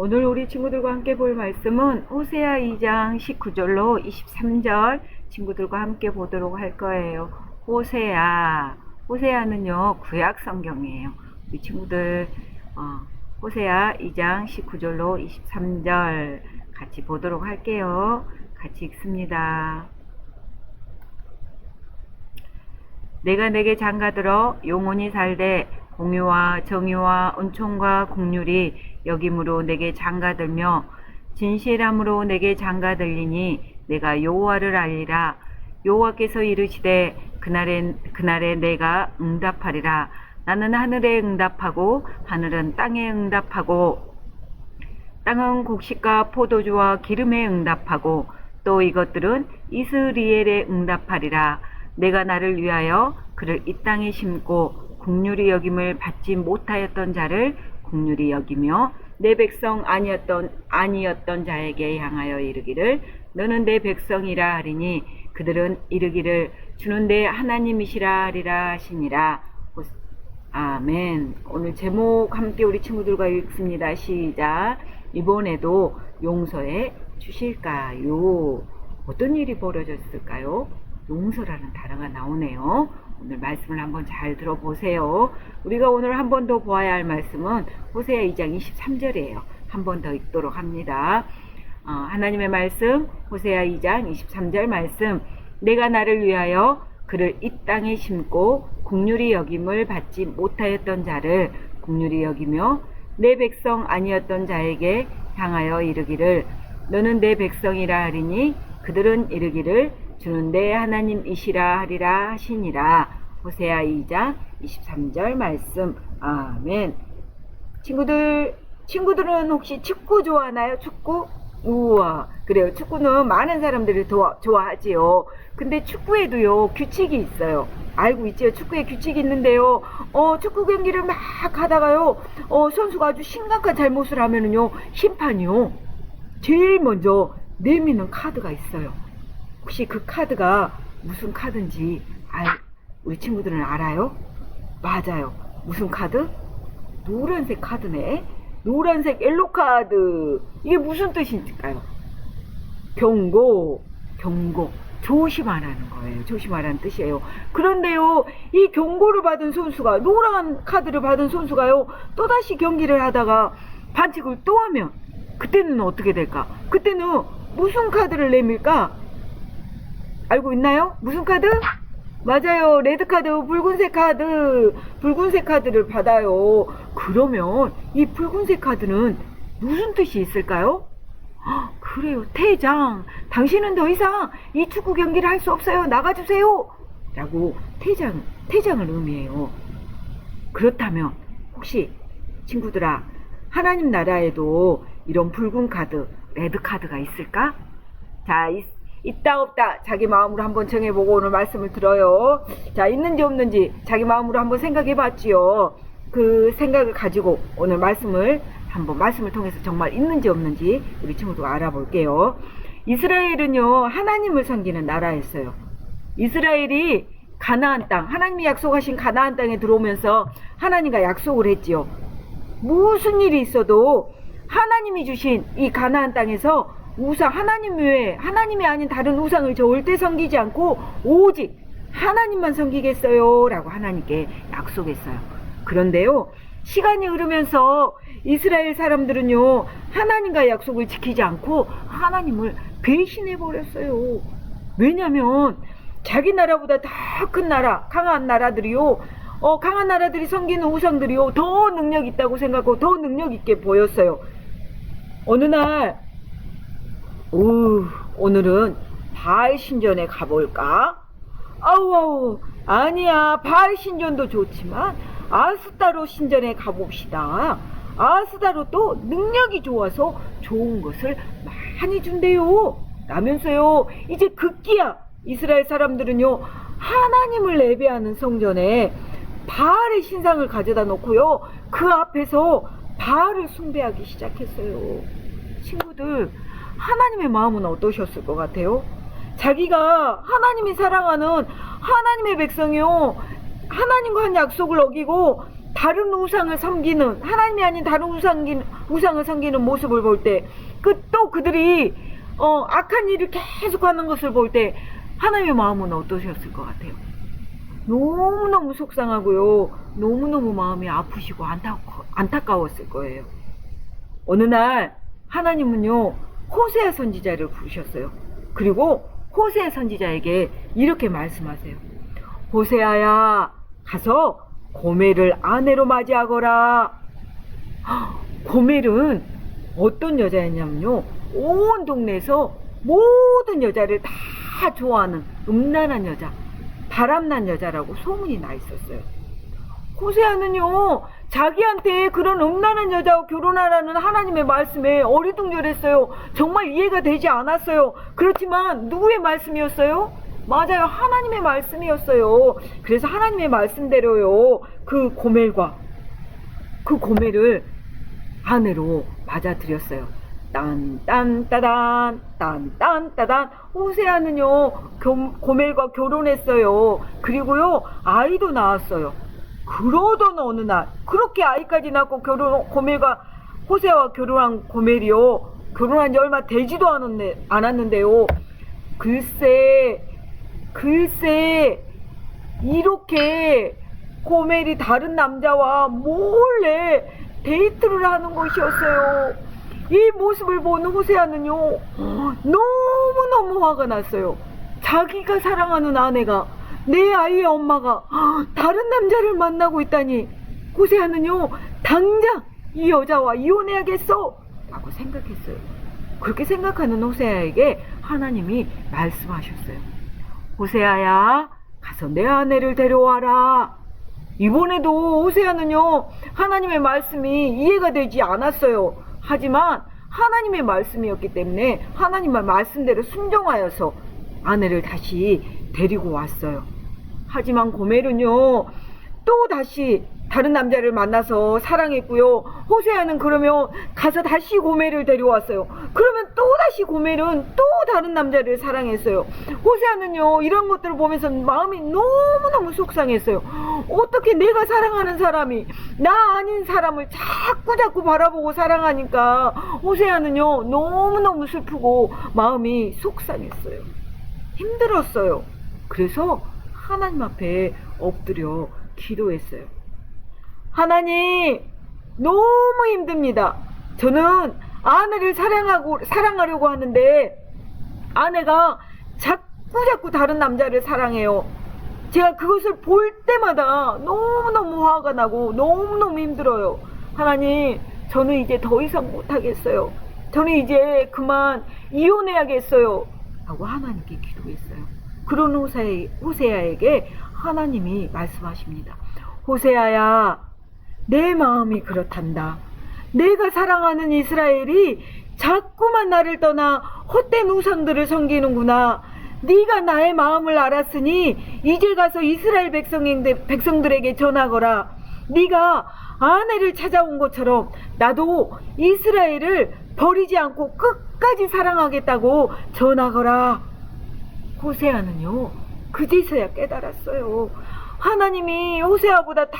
오늘 우리 친구들과 함께 볼 말씀은 호세아 2장 19절로 23절 친구들과 함께 보도록 할 거예요. 호세아. 호세아는요, 구약 성경이에요. 우리 친구들, 어, 호세아 2장 19절로 23절 같이 보도록 할게요. 같이 읽습니다. 내가 내게 장가들어 영원히 살되 공유와 정의와 은총과 공률이 여김으로 내게 장가들며 진실함으로 내게 장가들리니 내가 여호와를 알리라. 여호와께서 이르시되 그날에 그날에 내가 응답하리라. 나는 하늘에 응답하고 하늘은 땅에 응답하고 땅은 곡식과 포도주와 기름에 응답하고 또 이것들은 이스리엘에 응답하리라. 내가 나를 위하여 그를 이 땅에 심고 국률이 여김을 받지 못하였던 자를 국률이 여기며 내 백성 아니었던 아니었던 자에게 향하여 이르기를 너는 내 백성이라 하리니 그들은 이르기를 주는 내 하나님이시라 하리라 하시니라 아멘. 오늘 제목 함께 우리 친구들과 읽습니다. 시작. 이번에도 용서해 주실까요? 어떤 일이 벌어졌을까요? 용서라는 단어가 나오네요. 오늘 말씀을 한번 잘 들어보세요. 우리가 오늘 한 번 더 보아야 할 말씀은 호세아 2장 23절이에요. 한 번 더 읽도록 합니다. 어, 하나님의 말씀, 호세아 2장 23절 말씀. 내가 나를 위하여 그를 이 땅에 심고 국률이 여김을 받지 못하였던 자를 국률이 여기며 내 백성 아니었던 자에게 향하여 이르기를 너는 내 백성이라 하리니 그들은 이르기를 주는 내 하나님이시라 하리라 하시니라. 호세아 2장 23절 말씀. 아멘. 친구들 친구들은 혹시 축구 좋아하나요? 축구? 우와. 그래요. 축구는 많은 사람들이 좋아, 좋아하지요. 근데 축구에도요 규칙이 있어요. 알고 있지요? 축구에 규칙이 있는데요. 어 축구 경기를 막 하다가요 어 선수가 아주 심각한 잘못을 하면은요 심판이요. 제일 먼저 내미는 카드가 있어요 혹시 그 카드가 무슨 카드인지 알, 우리 친구들은 알아요? 맞아요. 무슨 카드? 노란색 카드네. 노란색 옐로 카드. 이게 무슨 뜻일까요? 경고, 경고. 조심하라는 거예요. 조심하라는 뜻이에요. 그런데요, 이 경고를 받은 선수가, 노란 카드를 받은 선수가요, 또다시 경기를 하다가 반칙을 또 하면, 그때는 어떻게 될까? 그때는 무슨 카드를 내밀까? 알고 있나요? 무슨 카드? 맞아요. 레드카드, 붉은색 카드, 붉은색 카드를 받아요. 그러면 이 붉은색 카드는 무슨 뜻이 있을까요? 헉, 그래요. 퇴장. 당신은 더 이상 이 축구 경기를 할 수 없어요. 나가주세요. 라고 퇴장, 퇴장을 의미해요. 그렇다면 혹시 친구들아, 하나님 나라에도 이런 붉은 카드, 레드 카드가 있을까? 자, 있, 있다 없다 자기 마음으로 한번 정해보고 오늘 말씀을 들어요. 자, 있는지 없는지 자기 마음으로 한번 생각해 봤지요. 그 생각을 가지고 오늘 말씀을 한번 말씀을 통해서 정말 있는지 없는지 우리 친구들과 알아볼게요. 이스라엘은요, 하나님을 섬기는 나라였어요. 이스라엘이 가나안 땅, 하나님이 약속하신 가나안 땅에 들어오면서 하나님과 약속을 했지요. 무슨 일이 있어도 하나님이 주신 이 가나안 땅에서 우상 하나님 외에 하나님이 아닌 다른 우상을 절대 섬기지 않고 오직 하나님만 섬기겠어요라고 하나님께 약속했어요. 그런데요. 시간이 흐르면서 이스라엘 사람들은요. 하나님과 약속을 지키지 않고 하나님을 배신해 버렸어요. 왜냐면 자기 나라보다 더 큰 나라, 강한 나라들이요. 어, 강한 나라들이 섬기는 우상들이요. 더 능력 있다고 생각하고 더 능력 있게 보였어요. 어느 날 오, 오늘은 바알 신전에 가볼까? 아우, 아우, 아니야. 바알 신전도 좋지만, 아스타로 신전에 가봅시다. 아스타로 또 능력이 좋아서 좋은 것을 많이 준대요. 라면서요, 이제 급기야. 이스라엘 사람들은요, 하나님을 예배하는 성전에 바알의 신상을 가져다 놓고요, 그 앞에서 바알을 숭배하기 시작했어요. 친구들, 하나님의 마음은 어떠셨을 것 같아요? 자기가 하나님이 사랑하는 하나님의 백성이요. 하나님과 한 약속을 어기고 다른 우상을 섬기는 하나님이 아닌 다른 우상 우상을 섬기는 모습을 볼 때 그 또 그들이 어, 악한 일을 계속하는 것을 볼 때 하나님의 마음은 어떠셨을 것 같아요? 너무너무 속상하고요. 너무너무 마음이 아프시고 안타, 안타까웠을 거예요. 어느 날 하나님은요 호세아 선지자를 부르셨어요. 그리고 호세아 선지자에게 이렇게 말씀하세요. 호세아야 가서 고멜을 아내로 맞이하거라. 고멜은 어떤 여자였냐면요. 온 동네에서 모든 여자를 다 좋아하는 음란한 여자, 바람난 여자라고 소문이 나 있었어요. 호세아는요, 자기한테 그런 음란한 여자와 결혼하라는 하나님의 말씀에 어리둥절했어요. 정말 이해가 되지 않았어요. 그렇지만 누구의 말씀이었어요? 맞아요. 하나님의 말씀이었어요. 그래서 하나님의 말씀대로요, 그 고멜과 그 고멜을 아내로 맞아들였어요. 딴딴따단 딴딴따단 호세아는요 교- 고멜과 결혼했어요. 그리고요 아이도 낳았어요. 그러던 어느 날 그렇게 아이까지 낳고 결혼 고멜과 호세아와 결혼한 고멜이요 결혼한 지 얼마 되지도 않았네, 않았는데요. 글쎄 글쎄 이렇게 고멜이 다른 남자와 몰래 데이트를 하는 것이었어요. 이 모습을 보는 호세아는요, 너무너무 화가 났어요. 자기가 사랑하는 아내가, 내 아이의 엄마가 다른 남자를 만나고 있다니, 호세아는요, 당장 이 여자와 이혼해야겠어! 라고 생각했어요. 그렇게 생각하는 호세아에게 하나님이 말씀하셨어요. 호세아야, 가서 내 아내를 데려와라. 이번에도 호세아는요, 하나님의 말씀이 이해가 되지 않았어요. 하지만 하나님의 말씀이었기 때문에 하나님의 말씀대로 순종하여서 아내를 다시 데리고 왔어요. 하지만 고멜은요, 또 다시 다른 남자를 만나서 사랑했고요. 호세아는 그러면 가서 다시 고멜을 데려왔어요. 그러면 또 다시 고멜은 또 다른 남자를 사랑했어요. 호세아는요, 이런 것들을 보면서 마음이 너무너무 속상했어요. 어떻게 내가 사랑하는 사람이 나 아닌 사람을 자꾸 자꾸 바라보고 사랑하니까 호세아는요, 너무너무 슬프고 마음이 속상했어요. 힘들었어요. 그래서 하나님 앞에 엎드려 기도했어요. 하나님, 너무 힘듭니다. 저는 아내를 사랑하고, 사랑하려고 하는데, 아내가 자꾸 자꾸 다른 남자를 사랑해요. 제가 그것을 볼 때마다 너무너무 화가 나고 너무너무 힘들어요. 하나님, 저는 이제 더 이상 못하겠어요. 저는 이제 그만 이혼해야겠어요. 하고 하나님께 기도했어요. 그런 호세, 호세아에게 하나님이 말씀하십니다. 호세아야, 내 마음이 그렇단다. 내가 사랑하는 이스라엘이 자꾸만 나를 떠나 헛된 우상들을 섬기는구나. 네가 나의 마음을 알았으니 이제 가서 이스라엘 백성들에게 전하거라. 네가 아내를 찾아온 것처럼 나도 이스라엘을 버리지 않고 끝까지 사랑하겠다고 전하거라. 호세아는요, 그제서야 깨달았어요. 하나님이 호세아보다 더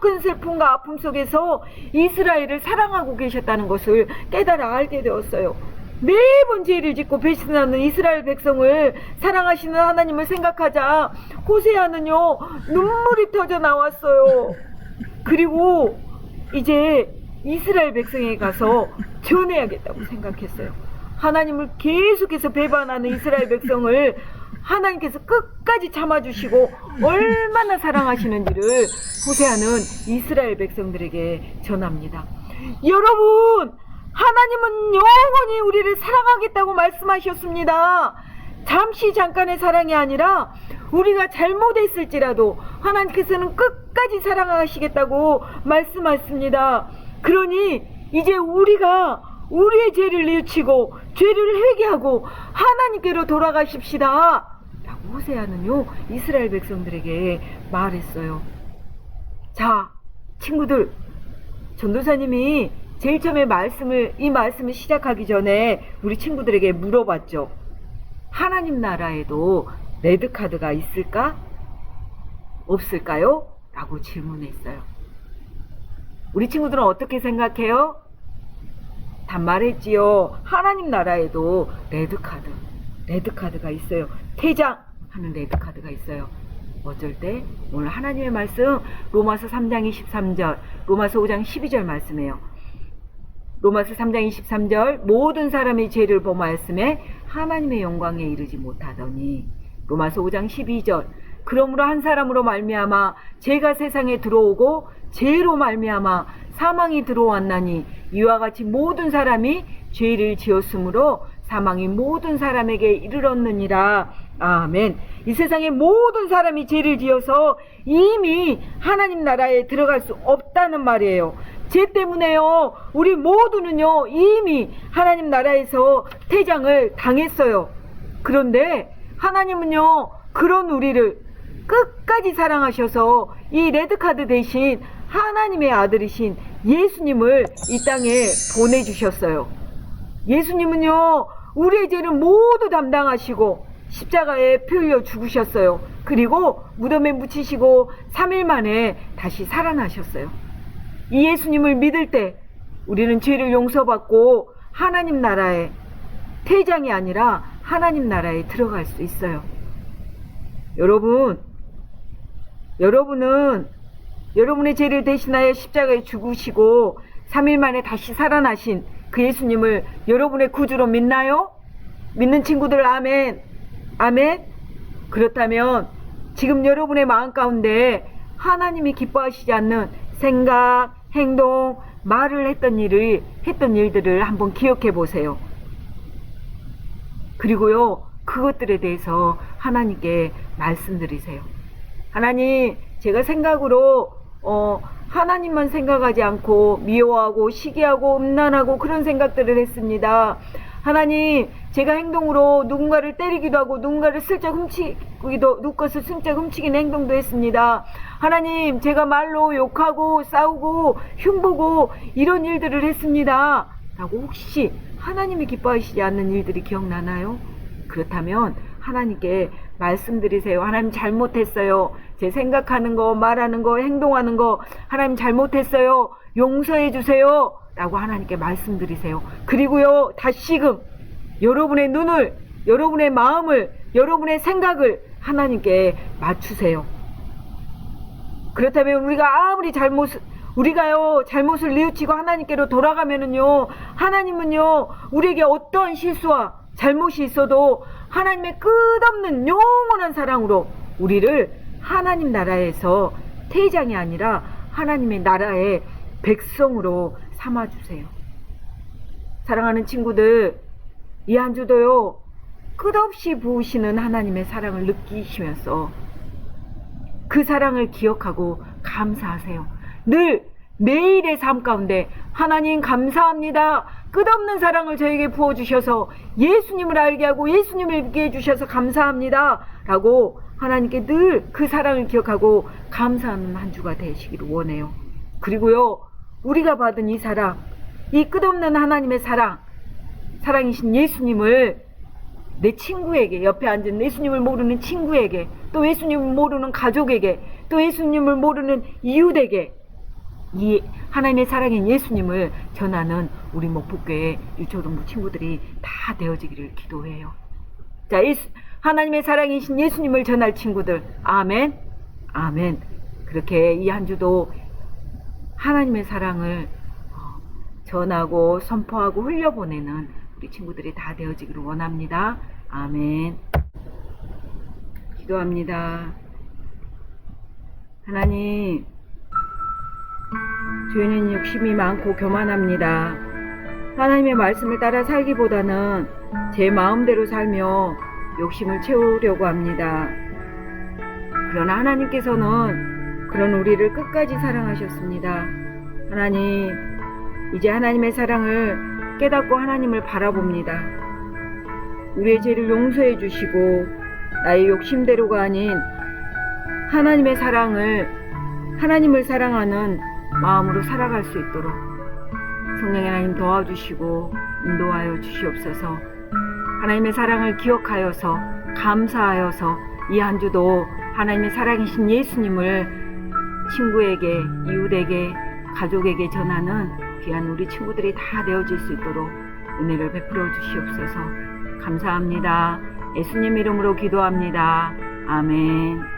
큰 슬픔과 아픔 속에서 이스라엘을 사랑하고 계셨다는 것을 깨달아 알게 되었어요. 매번 죄를 짓고 배신하는 이스라엘 백성을 사랑하시는 하나님을 생각하자 호세아는요 눈물이 터져 나왔어요. 그리고 이제 이스라엘 백성에 가서 전해야겠다고 생각했어요. 하나님을 계속해서 배반하는 이스라엘 백성을 하나님께서 끝까지 참아주시고 얼마나 사랑하시는지를 호세아는 이스라엘 백성들에게 전합니다. 여러분, 하나님은 영원히 우리를 사랑하겠다고 말씀하셨습니다. 잠시 잠깐의 사랑이 아니라 우리가 잘못했을지라도 하나님께서는 끝까지 사랑하시겠다고 말씀하셨습니다. 그러니 이제 우리가 우리의 죄를 뉘우치고 죄를 회개하고 하나님께로 돌아가십시다. 호세아는요 이스라엘 백성들에게 말했어요. 자, 친구들, 전도사님이 제일 처음에 말씀을 이 말씀을 시작하기 전에 우리 친구들에게 물어봤죠. 하나님 나라에도 레드 카드가 있을까? 없을까요? 라고 질문했어요. 우리 친구들은 어떻게 생각해요? 단말했지요. 하나님 나라에도 레드카드, 레드카드가 있어요. 퇴장 하는 레드카드가 있어요. 어쩔 때 오늘 하나님의 말씀 로마서 3장 23절, 로마서 5장 12절 말씀이에요. 로마서 3장 23절 모든 사람이 죄를 범하였음에 하나님의 영광에 이르지 못하더니 로마서 5장 12절 그러므로 한 사람으로 말미암아 죄가 세상에 들어오고 죄로 말미암아 사망이 들어왔나니 이와 같이 모든 사람이 죄를 지었으므로 사망이 모든 사람에게 이르렀느니라 아멘 이 세상의 모든 사람이 죄를 지어서 이미 하나님 나라에 들어갈 수 없다는 말이에요 죄 때문에요. 우리 모두는요, 이미 하나님 나라에서 퇴장을 당했어요. 그런데 하나님은요, 그런 우리를 끝까지 사랑하셔서 이 레드카드 대신 하나님의 아들이신 예수님을 이 땅에 보내주셨어요. 예수님은요, 우리의 죄를 모두 담당하시고 십자가에 피 흘려 죽으셨어요. 그리고 무덤에 묻히시고 3일 만에 다시 살아나셨어요. 이 예수님을 믿을 때 우리는 죄를 용서받고 하나님 나라에 퇴장이 아니라 하나님 나라에 들어갈 수 있어요. 여러분, 여러분은 여러분의 죄를 대신하여 십자가에 죽으시고 3일 만에 다시 살아나신 그 예수님을 여러분의 구주로 믿나요? 믿는 친구들 아멘. 아멘. 그렇다면 지금 여러분의 마음 가운데 하나님이 기뻐하시지 않는 생각, 행동, 말을 했던 일을 했던 일들을 한번 기억해 보세요. 그리고요, 그것들에 대해서 하나님께 말씀드리세요. 하나님, 제가 생각으로 어, 하나님만 생각하지 않고 미워하고 시기하고 음란하고 그런 생각들을 했습니다. 하나님, 제가 행동으로 누군가를 때리기도 하고 누군가를 슬쩍 훔치기도 누것을 슬쩍 훔치기는 행동도 했습니다. 하나님, 제가 말로 욕하고 싸우고 흉보고 이런 일들을 했습니다. 라고 혹시 하나님이 기뻐하시지 않는 일들이 기억나나요? 그렇다면 하나님께 말씀드리세요. 하나님 잘못했어요. 제 생각하는 거, 말하는 거, 행동하는 거, 하나님 잘못했어요. 용서해 주세요. 라고 하나님께 말씀드리세요. 그리고요, 다시금 여러분의 눈을, 여러분의 마음을, 여러분의 생각을 하나님께 맞추세요. 그렇다면 우리가 아무리 잘못, 우리가요, 잘못을 뉘우치고 하나님께로 돌아가면은요, 하나님은요, 우리에게 어떤 실수와 잘못이 있어도 하나님의 끝없는 영원한 사랑으로 우리를 하나님 나라에서 태장이 아니라 하나님의 나라의 백성으로 삼아주세요. 사랑하는 친구들, 이 한 주도요, 끝없이 부으시는 하나님의 사랑을 느끼시면서 그 사랑을 기억하고 감사하세요. 늘 매일의 삶 가운데 하나님 감사합니다. 끝없는 사랑을 저에게 부어주셔서 예수님을 알게 하고 예수님을 믿게 해주셔서 감사합니다. 라고 하나님께 늘 그 사랑을 기억하고 감사하는 한 주가 되시기를 원해요. 그리고요, 우리가 받은 이 사랑, 이 끝없는 하나님의 사랑, 사랑이신 예수님을 내 친구에게, 옆에 앉은 예수님을 모르는 친구에게, 또 예수님을 모르는 가족에게, 또 예수님을 모르는 이웃에게, 이 하나님의 사랑인 예수님을 전하는 우리 목포교회 유초동부 친구들이 다 되어지기를 기도해요. 자, 예수, 하나님의 사랑이신 예수님을 전할 친구들, 아멘, 아멘. 그렇게 이 한 주도 하나님의 사랑을 어, 전하고 선포하고 흘려보내는 우리 친구들이 다 되어지기를 원합니다. 아멘. 기도합니다. 하나님, 죄는 욕심이 많고 교만합니다. 하나님의 말씀을 따라 살기보다는 제 마음대로 살며 욕심을 채우려고 합니다. 그러나 하나님께서는 그런 우리를 끝까지 사랑하셨습니다. 하나님, 이제 하나님의 사랑을 깨닫고 하나님을 바라봅니다. 우리의 죄를 용서해 주시고 나의 욕심대로가 아닌 하나님의 사랑을 하나님을 사랑하는 마음으로 살아갈 수 있도록 성령의 하나님 도와주시고 인도하여 주시옵소서. 하나님의 사랑을 기억하여서 감사하여서 이 한 주도 하나님의 사랑이신 예수님을 친구에게 이웃에게 가족에게 전하는 귀한 우리 친구들이 다 되어질 수 있도록 은혜를 베풀어 주시옵소서. 감사합니다. 예수님 이름으로 기도합니다. 아멘.